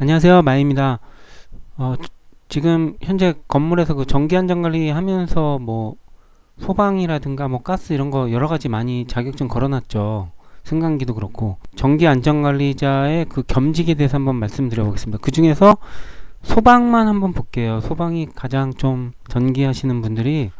안녕하세요. 마입니다. 어, 지금 현재 건물에서 그 전기 안전 관리 하면서 뭐 소방이라든가 뭐 가스 이런 거 여러 가지 많이 자격증 걸어놨죠. 승강기도 그렇고 전기 안전 관리자의 그 겸직에 대해서 한번 말씀드려 보겠습니다. 그 중에서 소방만 한번 볼게요. 소방이 가장 좀 전기 하시는 분들이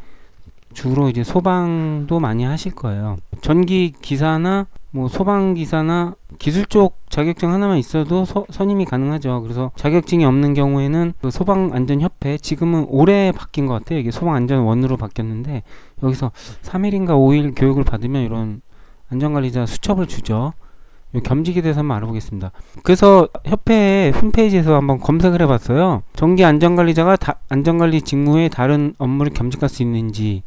주로 이제 소방도 많이 하실 거예요. 전기 기사나 뭐 소방 기사나 기술 쪽 자격증 하나만 있어도 서- 선임이 가능하죠. 그래서 자격증이 없는 경우에는 그 소방안전협회 지금은 올해 바뀐 것 같아요. 이게 소방안전원으로 바뀌었는데 여기서 3일인가 5일 교육을 받으면 이런 안전관리자 수첩을 주죠. 요 겸직에 대해서 한번 알아보겠습니다. 그래서 협회 홈페이지에서 한번 검색을 해봤어요. 전기 안전관리자가 다- 안전관리 직무에 다른 업무를 겸직할 수 있는지.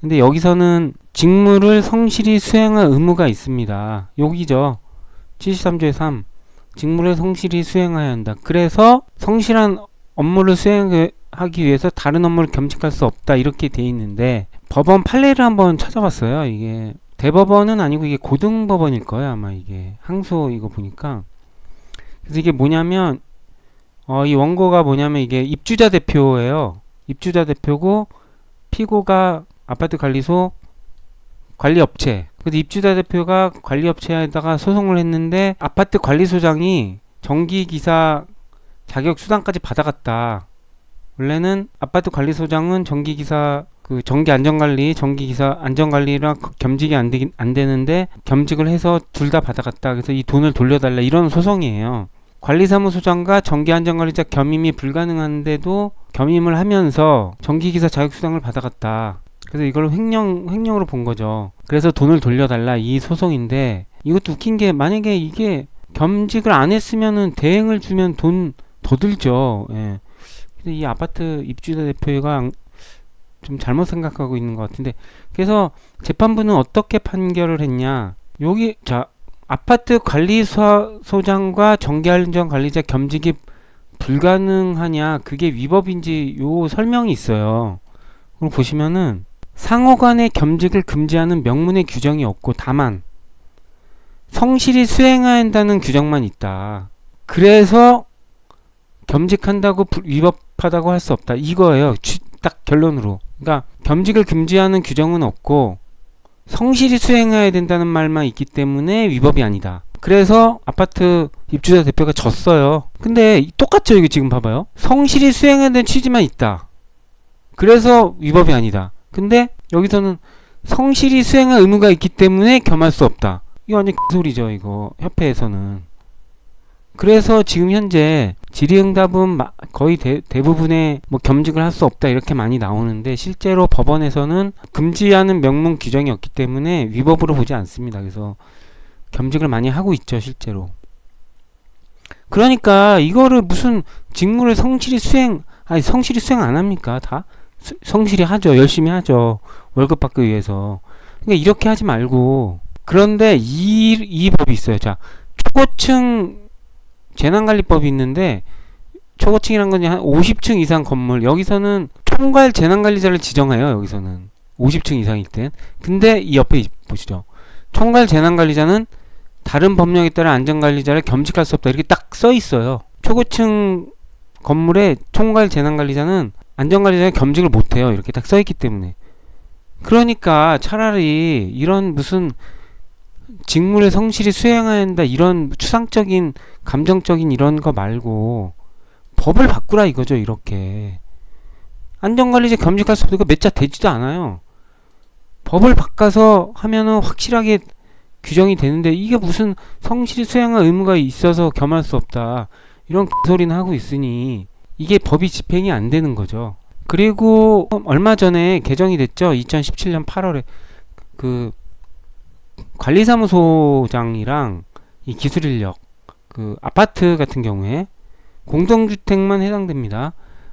근데 여기서는 직무를 성실히 수행할 의무가 있습니다. 여기죠. 73조의 3. 직무를 성실히 수행해야 한다. 그래서 성실한 업무를 수행하기 위해서 다른 업무를 겸직할 수 없다. 이렇게 돼 있는데 법원 판례를 한번 찾아봤어요. 이게 대법원은 아니고 이게 고등법원일 거예요. 아마 이게 항소 이거 보니까. 그래서 이게 뭐냐면 어, 이 원고가 뭐냐면 이게 입주자 대표예요. 입주자 대표고 피고가 아파트 관리소 관리업체. 그래서 입주자 대표가 관리업체에다가 소송을 했는데 아파트 관리소장이 전기기사 자격 수당까지 받아갔다. 원래는 아파트 관리소장은 전기기사 그 전기 안전관리, 전기기사 안전관리랑 그 겸직이 안 되긴 안 되는데 겸직을 해서 둘 다 받아갔다. 그래서 이 돈을 돌려달라 이런 소송이에요. 관리사무소장과 전기안전관리자 겸임이 불가능한데도 겸임을 하면서 전기기사 자격수당을 받아갔다. 그래서 이걸 횡령 횡령으로 본 거죠. 그래서 돈을 돌려달라 이 소송인데 이것도 웃긴 게 만약에 이게 겸직을 안 했으면은 대행을 주면 돈 더 들죠. 예. 근데 이 아파트 입주자 대표가 좀 잘못 생각하고 있는 것 같은데 그래서 재판부는 어떻게 판결을 했냐? 여기 자 아파트 관리소장과 전기안전 관리자 겸직이 불가능하냐? 그게 위법인지 요 설명이 있어요. 그걸 보시면은 상호 간의 겸직을 금지하는 명문의 규정이 없고 다만 성실히 수행해야 한다는 규정만 있다. 그래서 겸직한다고 불- 위법하다고 할 수 없다. 이거예요. 취- 딱 결론으로. 그러니까 겸직을 금지하는 규정은 없고 성실히 수행해야 된다는 말만 있기 때문에 위법이 아니다. 그래서 아파트 입주자 대표가 졌어요. 근데 똑같죠, 이게 지금 봐봐요. 성실히 수행해야 되는 취지만 있다. 그래서 위법이 아니다. 근데 여기서는 성실히 수행할 의무가 있기 때문에 겸할 수 없다. 이거 완전 소리죠, 이거 협회에서는. 그래서 지금 현재 질의응답은 마- 거의 대, 대부분의 뭐 겸직을 할 수 없다 이렇게 많이 나오는데 실제로 법원에서는 금지하는 명문 규정이 없기 때문에 위법으로 보지 않습니다. 그래서 겸직을 많이 하고 있죠, 실제로. 그러니까 이거를 무슨 직무를 성실히 수행, 아니 성실히 수행 안 합니까? 다 수- 성실히 하죠, 열심히 하죠. 월급 받기 위해서. 그러니까 이렇게 하지 말고 그런데 이, 이 법이 있어요. 자, 초고층 재난관리법이 있는데 초고층이란 건 한 50층 이상 건물 여기서는 총괄 재난관리자를 지정해요. 여기서는 50층 이상일 땐. 근데 이 옆에 보시죠. 총괄 재난관리자는 다른 법령에 따라 안전관리자를 겸직할 수 없다. 이렇게 딱 써 있어요. 초고층 건물에 총괄 재난관리자는 안전관리자가 겸직을 못해요. 이렇게 딱 써 있기 때문에. 그러니까 차라리 이런 무슨 직무를 성실히 수행해야 한다. 이런 추상적인 감정적인 이런 거 말고 법을 바꾸라 이거죠 이렇게. 안전관리자 겸직할 수 없으니까 몇 자 되지도 않아요. 법을 바꿔서 하면은 확실하게 규정이 되는데 이게 무슨 성실히 수행할 의무가 있어서 겸할 수 없다. 이런 소리는 하고 있으니 이게 법이 집행이 안 되는 거죠. 그리고 얼마 전에 개정이 됐죠. 2017년 8월에. 그 관리사무소장이랑 이 기술 인력 그 아파트 같은 경우에 공동주택만 해당됩니다.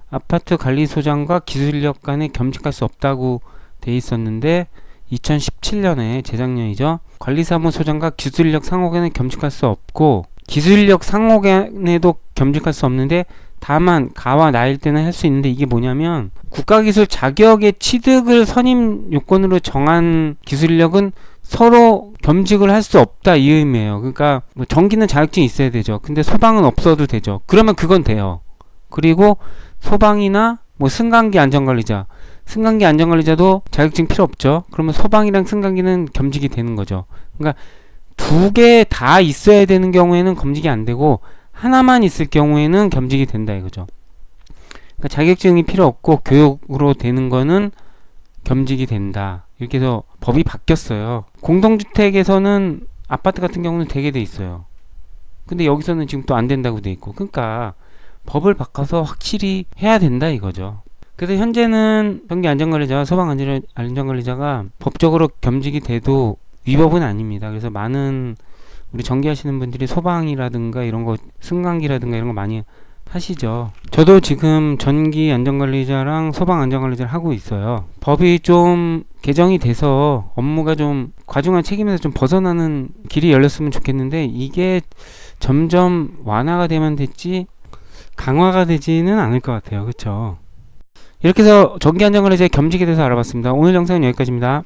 아파트 관리소장과 기술 인력 간에 겸직할 수 없다고 돼 있었는데 2017년에 재작년이죠. 관리사무소장과 기술 인력 상호 간에 겸직할 수 없고 기술 인력 상호 간에도 겸직할 수 없는데 다만 가와 나일 때는 할 수 있는데 이게 뭐냐면 국가기술 자격의 취득을 선임 요건으로 정한 기술 인력은 서로 겸직을 할 수 없다 이 의미예요. 그러니까 뭐 전기는 자격증이 있어야 되죠. 근데 소방은 없어도 되죠. 그러면 그건 돼요. 그리고 소방이나 뭐 승강기 안전관리자, 승강기 안전관리자도 자격증 필요 없죠. 그러면 소방이랑 승강기는 겸직이 되는 거죠. 그러니까 두 개 다 있어야 되는 경우에는 겸직이 안 되고 하나만 있을 경우에는 겸직이 된다 이거죠. 그러니까 자격증이 필요 없고 교육으로 되는 거는 겸직이 된다. 이렇게 해서 법이 바뀌었어요. 공동주택에서는 아파트 같은 경우는 되게 돼 있어요. 근데 여기서는 지금 또 안 된다고 돼 있고. 그러니까 법을 바꿔서 확실히 해야 된다 이거죠. 그래서 현재는 전기 안전관리자와 소방 안전- 안전관리자가 법적으로 겸직이 돼도 위법은 아닙니다. 그래서 많은 우리 전기하시는 분들이 소방이라든가 이런 거 승강기라든가 이런 거 많이 하시죠. 저도 지금 전기 안전관리자랑 소방 안전관리자를 하고 있어요. 법이 좀 개정이 돼서 업무가 좀 과중한 책임에서 좀 벗어나는 길이 열렸으면 좋겠는데 이게 점점 완화가 되면 됐지 강화가 되지는 않을 것 같아요. 그렇죠? 이렇게 해서 전기 안전관리자의 겸직에 대해서 알아봤습니다. 오늘 영상은 여기까지입니다.